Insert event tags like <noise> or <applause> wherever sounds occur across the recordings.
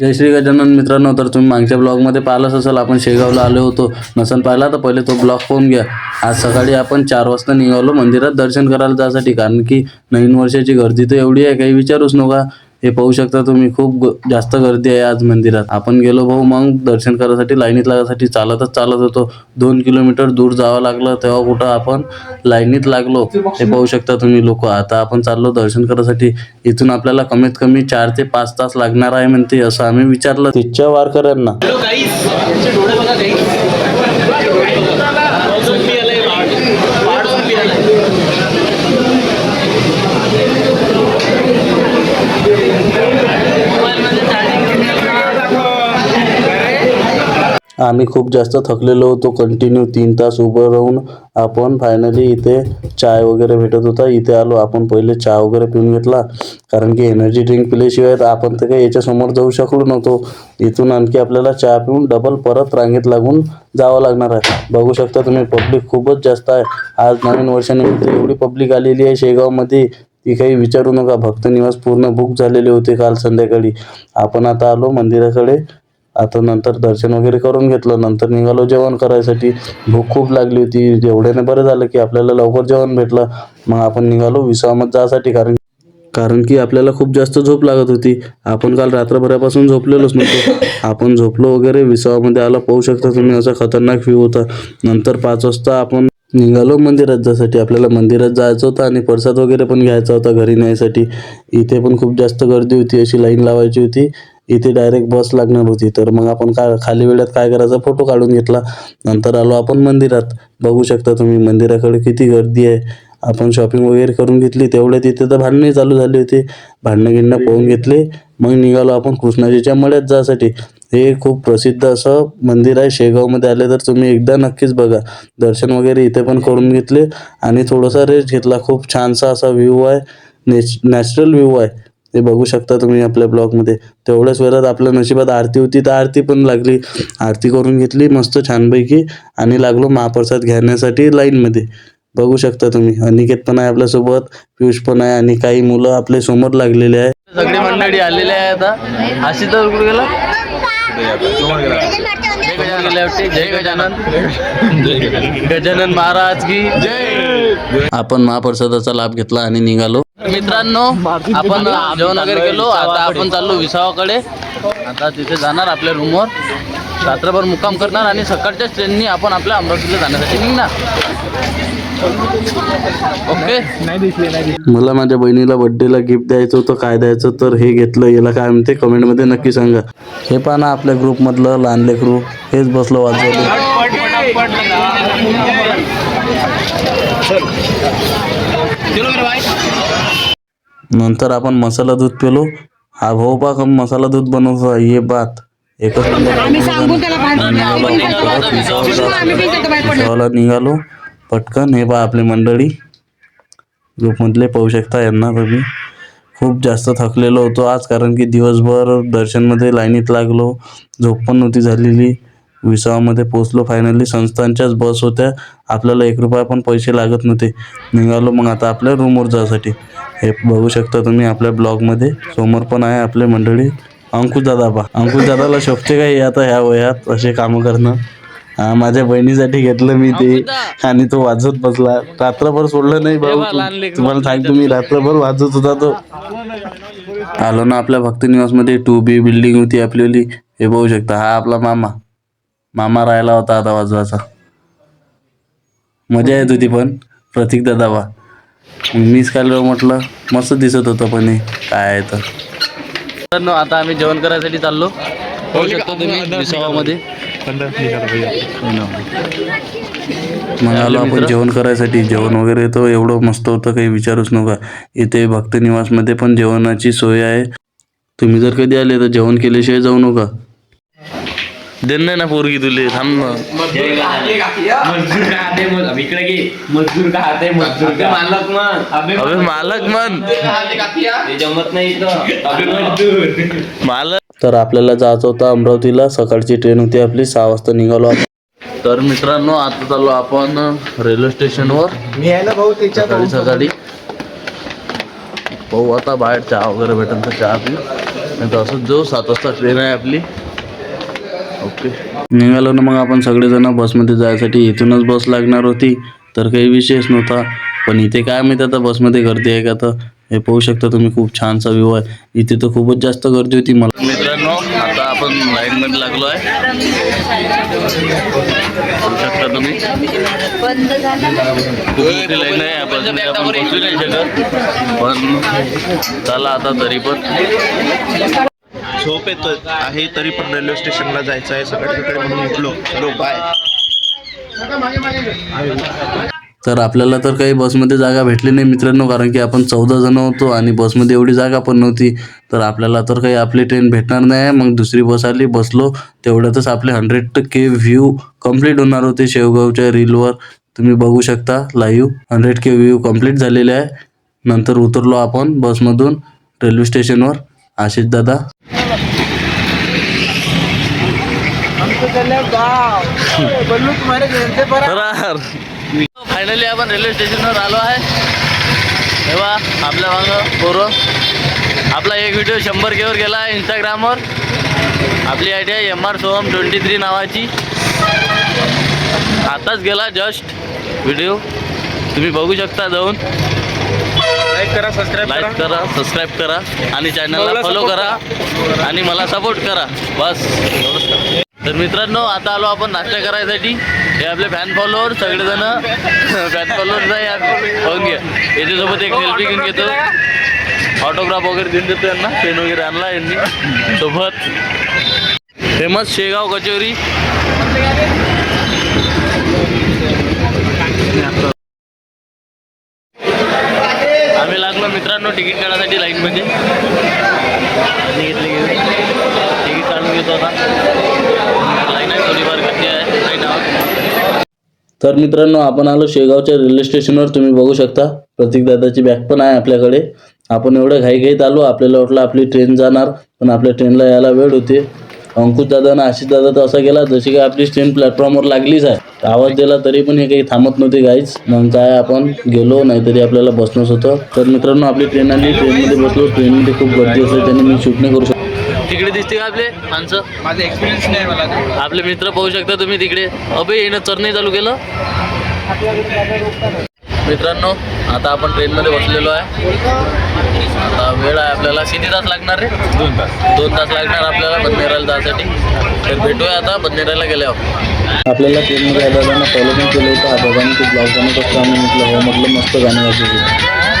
जय श्री गजानन मित्रांनो तर तुम्ही मागच्या ब्लॉगमध्ये पाहिलंच असेल आपण शेगावला आलो होतो. नसन पाहिला तर पहिले तो ब्लॉग पाहून घ्या. आज सकाळी आपण चार वाजता निघालो मंदिरात दर्शन करायला जायसाठी कारण की नवीन वर्षाची गर्दी तर एवढी आहे काही विचारूच नका. हे पाहू शकता तुम्ही खूप ग- जास्त गर्दी आहे आज मंदिरात. आपण गेलो भाऊ मग दर्शन करायसाठी लाईनीत लागायसाठी चालतच चालत होतो. दोन किलोमीटर दूर जावं लागलं तेव्हा कुठं आपण लाईनीत लागलो. हे पाहू शकता तुम्ही लोक. आता आपण चाललो दर्शन करायसाठी. इथून आपल्याला कमीत कमी चार ते पाच तास लागणार आहे म्हणते असं आम्ही विचारलं. तिथच्या वारकऱ्यांना. आम्ही खूप जास्त थकलेलो होतो. कंटिन्यू तीन तास उभं राहून आपण फायनली इथे चाय वगैरे भेटत होता. इथे आलो. आपण पहिले चहा वगैरे पिऊन घेतला. कारण की एनर्जी ड्रिंक पिल्याशिवाय तर आपण तर काही याच्यासमोर जाऊ शकलो नव्हतो. इथून आणखी आपल्याला चहा पिऊन डबल परत रांगेत लागून जावं लागणार आहे. बघू शकता तुम्ही पब्लिक खूपच जास्त आहे. आज नवीन वर्षानिमित्त एवढी पब्लिक आलेली आहे शेगावमध्ये. ती काही विचारू नका. भक्त निवास पूर्ण बुक झालेले होते काल संध्याकाळी. आपण आता आलो मंदिराकडे. आता नंतर दर्शन वगैरे करून घेतलं नंतर निघालो जेवण करायसाठी. भूक खूप लागली होती एवढ्याने बरं झालं की आपल्याला लवकर जेवण भेटलं मग आपण निघालो विसावामध्ये जायसाठी कारण कारण की आपल्याला खूप जास्त झोप लागत होती. आपण काल रात्रभरापासून झोपलेलोच नव्हतो. आपण झोपलो वगैरे विसावामध्ये आला पाहू शकता तुम्ही असा खतरनाक व्ह्यू होता. नंतर पाच वाजता आपण निघालो मंदिरात जायसाठी. आपल्याला मंदिरात जायचं होतं आणि प्रसाद वगैरे पण घ्यायचा होता घरी न्यायसाठी. इथे पण खूप जास्त गर्दी होती अशी लाईन लावायची होती. इथे डायरेक्ट बस लागणार होती. तर मग आपण का खाली वेळात काय करायचं? फोटो काढून घेतला. नंतर आलो आपण मंदिरात. बघू शकता तुम्ही मंदिराकडे किती गर्दी आहे. आपण शॉपिंग वगैरे करून घेतली. तेवढ्या तिथे तर भांडणे चालू झाले होते. भांडणं गिंडणं पाहून घेतले. मग निघालो आपण कृष्णाजीच्या मळ्यात जायसाठी. हे खूप प्रसिद्ध असं मंदिर आहे. शेगावमध्ये आले तर तुम्ही एकदा नक्कीच बघा. दर्शन वगैरे इथे पण करून घेतले. आणि थोडासा रेस्ट घेतला. खूप छानसा असा व्ह्यू आहे. नेच नॅचरल व्ह्यू आहे. ते बघू शकता तुम्ही आपल्या ब्लॉगमध्ये. तेवढ्याच वेळात आपल्या नशिबात आरती होती तर आरती पण लागली. आरती करून घेतली मस्त छानपैकी आणि लागलो महाप्रसाद घेण्यासाठी लाईनमध्ये. बघू शकता तुम्ही. अनिकेत पण आहे आपल्यासोबत पियुष पण आहे आणि काही मुलं आपल्यासमोर लागलेले आहे सगळी मंडळी आलेली आहे आता आशिष तर कुठे गेला? जय गजानन. गेले वाटते. जय गजानन गजानन महाराज की. जय आपण महाप्रसादाचा लाभ घेतला आणि निघालो. मित्रांनो आपण जेवण वगैरे आता आपण चाललो विसावाकडे. आता तिथे जाणार आपल्या रूमवर रात्रभर मुक्काम करणार आणि सकाळच्याच ट्रेननी आपण आपल्या अमरावतीला जाण्यासाठी निघणार. ओके मला माझ्या बहिणीला बर्थडेला गिफ्ट द्यायचं होतं काय द्यायचं तर हे घेतलं. याला काय म्हणते कमेंटमध्ये नक्की सांगा. हे पहा ना आपल्या ग्रुपमधलं लहान लेकरू हेच बसलं वाजवलं. नंतर आपण मसाला दूध पिलो. हा भाऊ पा कम मसाला दूध बनवतो. ये बात एकच नंबर. निघालो. पटकन हे पहा आपली मंडळी. ग्रुपमधले पाहू शकता यांना तुम्ही. खूप जास्त थकलेलो होतो आज कारण की दिवसभर दर्शनमध्ये लाईनीत लागलो. झोप पण नव्हती झालेली. विसावामध्ये पोचलो फायनली संस्थांच्याच बस होत्या. आपल्याला एक रुपया पण पैसे लागत नव्हते. निघालो मग आता आपल्या रूमवर जायसाठी. हे बघू शकता तुम्ही आपल्या ब्लॉगमध्ये समोर पण आहे आपले मंडळी. अंकुश दादा बा अंकुश दादाला शोभते का हे आता ह्या वयात असे कामं करणं? माझ्या बहिणीसाठी घेतलं मी ते. आणि तो वाजत बसला. रात्रभर सोडलं नाही भाऊ. तुम्हाला सांगतो मी रात्रभर वाजत होता तो. आलो ना आपल्या भक्ती निवासमध्ये. टू बी बिल्डिंग होती आपल्याली हे बघू शकता. हा आपला मामा. मामा राहिला होता आता वाजवायचा. मजा येत होती पण प्रतीक दादा बा. मग मीच काय म्हटलं मस्त दिसत होतं पण हे काय आहे तर. मित्रांनो, आता आम्ही जेवण करायसाठी चाललो. पाहू शकता तुम्ही विसावामध्ये. मग आलो आपण जेवण करायसाठी. जेवण वगैरे तर एवढं मस्त होतं काही विचारूच नका. इथे भक्त निवासमध्ये पण जेवणाची सोय आहे. तुम्ही जर कधी आले तर जेवण केल्याशिवाय जाऊ नका. देन नाही ना पोरगी तुले? थांब ना. मजदूर खाते मग इकडे घे मजदूर खाते मजदूर. का मालक अबे मालक मन ते जमत नाही इथं. अबे मजदूर. मालक तर आपल्याला जायचं होतं अमरावतीला. सकाळची ट्रेन होती आपली. सहा वाजता निघालो आपण. तर मित्रांनो आता चाललो आपण रेल्वे स्टेशनवर. मी आहे ना भाऊ त्याच्यात सकाळी सकाळी. भाऊ आता बाहेर चहा वगैरे भेटेल तर चहा पिऊ नाही तर असंच जाऊ सात वाजता ट्रेन आहे आपली ओके. निघालो ना मग आपण सगळेजण बसमध्ये जायसाठी. इथूनच बस लागणार होती तर काही विशेष नव्हता. पण इथे काय माहिती आता बसमध्ये गर्दी आहे का तर? हे पाहू शकता तुम्ही खूप छानसा व्ह्यू आहे. इथे तर खूपच जास्त गर्दी होती मला. मित्रांनो आता आपण लाईनमध्ये लागलो आहे. शकता तुम्ही. खूप मोठी लाईन आहे. आपण बसू नाही शकत. पण चला आता तरी पण. झोप येत आहे तरी पण रेल्वे स्टेशनला जायचं आहे. सकाळी सकाळी म्हणून उठलो. चलो बाय तर आपल्याला तर काही बसमध्ये जागा भेटली नाही मित्रांनो कारण की आपण चौदा जण होतो आणि बसमध्ये एवढी जागा पण नव्हती. तर आपल्याला तर काही आपली ट्रेन भेटणार नाही. मग दुसरी बस आली बसलो. तेवढ्यातच आपले हंड्रेड टक्के व्ह्यू कंप्लीट होणार होते शेवगावच्या रीलवर तुम्ही बघू शकता live hundred K view complete झालेले आहे. नंतर उतरलो आपण बसमधून रेल्वे स्टेशनवर आशिष दादा फायनली आपण रेल्वे स्टेशनवर आलो आहे. तेव्हा आपल्या मागं पोरं आपला एक व्हिडिओ शंभर केवर गेला आहे इंस्टाग्रामवर आपली आय डी आहे M R Soham twenty three नावाची. आताच गेला जस्ट व्हिडिओ तुम्ही बघू शकता जाऊन. लाईक करा सबस्क्राईब लाईक करा. सबस्क्राईब करा. आणि चॅनलला फॉलो करा. आणि मला सपोर्ट करा. बस. मित्रांनो आता आलो आपण नाश्ता करायसाठी. हे आपले फॅन फॉलोअर सगळेजण. फॅन फॉलोअर्स आहे या- पाहून घ्या याच्यासोबत एक सेल्फी घेऊन घेतो. ऑटोग्राफ वगैरे देऊन देतो यांना. पेन वगैरे आणला यांनी. सोबत. फेमस शेगाव कचोरी. आम्ही लागलो मित्रांनो तिकीट काढायसाठी लाईनमध्ये. घेतले गेले. तिकीट काढून घेतो आता. आहे. तर मित्रांनो आपण आलो शेगावच्या रेल्वे स्टेशनवर. तुम्ही बघू शकता प्रतीकदादाची बॅग पण आहे आपल्याकडे. आपण एवढं घाईघाईत आलो आपल्याला वाटलं आपली ट्रेन जाणार पण आपल्या ट्रेनला यायला वेळ होते. अंकुश दादा आणि आशिष दादा तर असा गेला जशी काय आपली ट्रेन प्लॅटफॉर्मवर लागलीच आहे. आवाज दिला तरी पण हे काही थांबत नव्हते गाईच मग काय आपण गेलो नाहीतरी आपल्याला बसणंच होतं. तर मित्रांनो आपली ट्रेन आली ट्रेनमध्ये बसलो. ट्रेनमध्ये खूप गर्दी असते त्याने मी शूट नाही करू शकतो. तिकडे दिसते का आपले? माणसं? माझा एक्सपिरियन्स नाही मला तेवढा. आपले मित्र पाहू शकता तुम्ही तिकडे. अबे येणं चरणी चालू केलं. मित्रांनो आता आपण ट्रेनमध्ये बसलेलो आहे. आता वेळ आहे आपल्याला. किती तास लागणार रे? दोन तास. दोन तास लागणार आपल्याला बंदेराला जायसाठी. तर भेटूया आता बंदेराला गेल्यावर. आपल्याला ट्रेनमध्ये दादांना फॉलो पण केलं होतं. हा दादांनी खूप ब्लॉग बनवत असतो आम्ही म्हटलं हो म्हटलं मस्त गाणं वाजवतो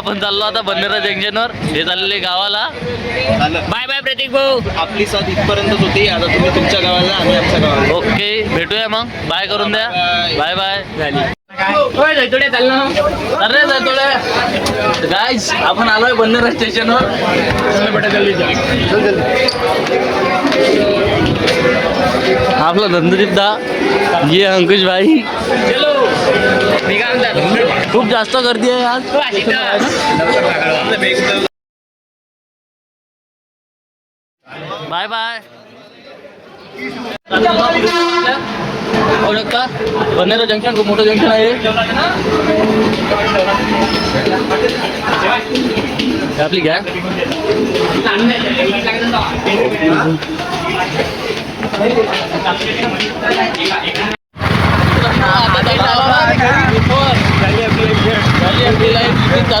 आपण चाललो आता बंदेरा जंक्शनवर. हे चाललेले गावाला. बाय बाय प्रतीक भाऊ. आपली साथ इथपर्यंतच होती. आता तुम्ही तुमच्या गावाला आम्ही आमच्या गावाला. ओके भेटूया मग. बाय करून द्या. बाय. बाय झाली. अरे थोडं आपण आलोय बंदरा स्टेशनवर आपला धंददीप दा ये अंकुश भाई चलो. निघा म्हणतात. खूप जास्त गर्दी आहे आज. Bye bye. ओळखता? बनेरा जंक्शन खूप मोठं जंक्शन आहे. आपली गॅग.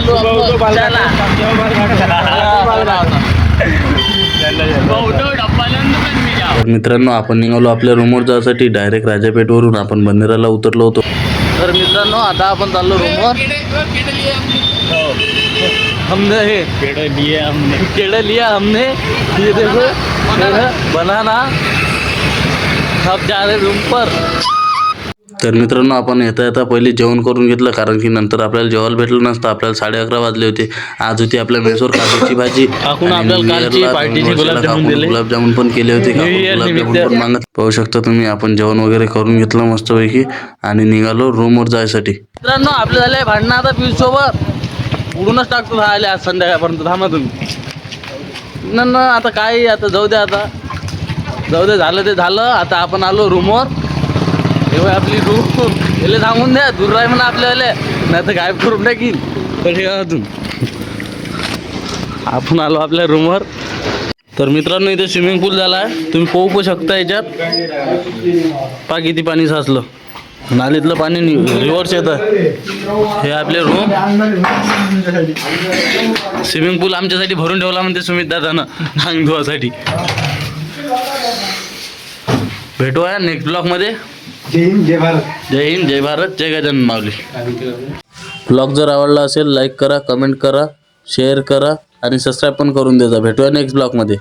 चालू <laughs> तर मित्रांनो आपण निघालो आपल्या रूमवर जायसाठी. डायरेक्ट राजापेठवरून आपण बंदराला उतरलो होतो. तर मित्रांनो आता आपण चाललो रूमवर हमने हे. लिया हमने. ये देखो. केड़ा बनाना सब जा रहे रूम पर. तर मित्रांनो आपण येता येता पहिले जेवण करून घेतलं कारण की नंतर आपल्याला जेवायला भेटलं नसतं. आपल्याला साडे अकरा वाजले होते. आज होती आपल्या मेसवर काजूची भाजी. <laughs> गुलाबजामुन पण केले होते. गुलाबजामुन. पण मागत. पाहू शकता तुम्ही आपण जेवण वगैरे करून घेतलं मस्तपैकी. आणि निघालो रूमवर जायसाठी. मित्रांनो आपले झाले भांडणं आता पीस सोबत उडूनच टाकतो राहिले आज संध्याकाळपर्यंत. थांबा तुम्ही. न आता काय आता जाऊ द्या आता. जाऊ दे झालं ते झालं. आता आपण आलो रूमवर. एवढी आपली रूम. याला सांगून द्या दूर राही म्हणा आपल्याला. नाही तर गायब करून टाकीन. तर हे अजून. आपण आलो आपल्या रूमवर तर मित्रांनो इथे स्विमिंग पूल झाला आहे तुम्ही पोहू शकता याच्यात. पा किती पाणी साचलं. नालीतलं पाणी रिव्हर्स येतं. हे आपले रूम स्विमिंग पूल आमच्यासाठी भरून ठेवला म्हणते सुमित दादानं. अंग धुवासाठी भेटूया नेक्स्ट ब्लॉकमध्ये जय हिंद जय भारत. जय हिंद जय भारत जय गजानन माऊली. ब्लॉग जर आवडला असेल लाईक करा कमेंट करा शेअर करा आणि सबस्क्राईब पण करून देजा. भेटूया नेक्स्ट ब्लॉगमध्ये